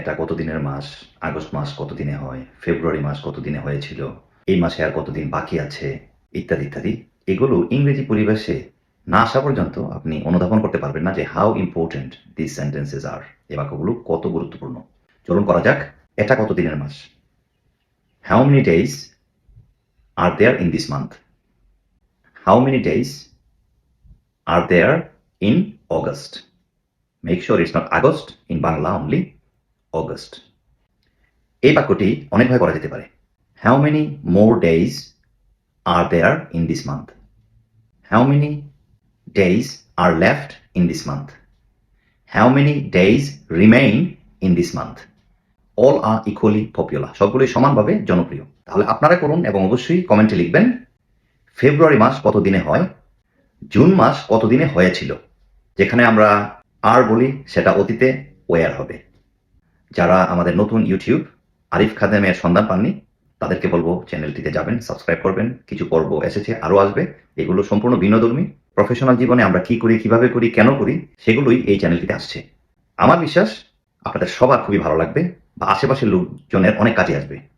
এটা কত দিনের মাস? আগস্ট মাস কতদিনে হয়? ফেব্রুয়ারি মাস কতদিনে হয়েছিল? এই মাসে আর কতদিন বাকি আছে? ইত্যাদি ইত্যাদি। এগুলো ইংরেজি পরিবেশে না আসা পর্যন্ত আপনি অনুধাবন করতে পারবেন না যে হাউ ইম্পর্টেন্ট দিস সেন্টেন্সেস আর এই বাক্যগুলো কত গুরুত্বপূর্ণ। চলুন করা যাক, এটা কত দিনের মাস? How many days are there in this month how many days are there in August make sure it's not August in Bangla only August এই বাক্যটি অনেকভাবে করা যেতে পারে। How many more days are there in this month how many days are left in this month how many days remain in this month all are equally popular সবগুলোই সমানভাবে জনপ্রিয়। তাহলে আপনারা করুন এবং অবশ্যই কমেন্টে লিখবেন, ফেব্রুয়ারি মাস কত দিনে হয়? জুন মাস কত দিনে হয়েছিল? যেখানে আমরা আর বলি, সেটা অতীতে ওয়ার হবে। যারা আমাদের নতুন ইউটিউব আরিফ খাদেমের সন্ধান পাননি, তাদেরকে বলব চ্যানেলটিতে যাবেন, সাবস্ক্রাইব করবেন। কিছু পর্ব এসেছে, আরও আসবে। এগুলো সম্পূর্ণ বিনোদর্মী প্রফেশনাল জীবনে আমরা কি করি, কীভাবে করি, কেন করি, সেগুলোই এই চ্যানেলটিতে আসছে। আমার বিশ্বাস, আপনাদের সবার খুবই ভালো লাগবে বা আশেপাশের লোকজনের অনেক কাজে আসবে।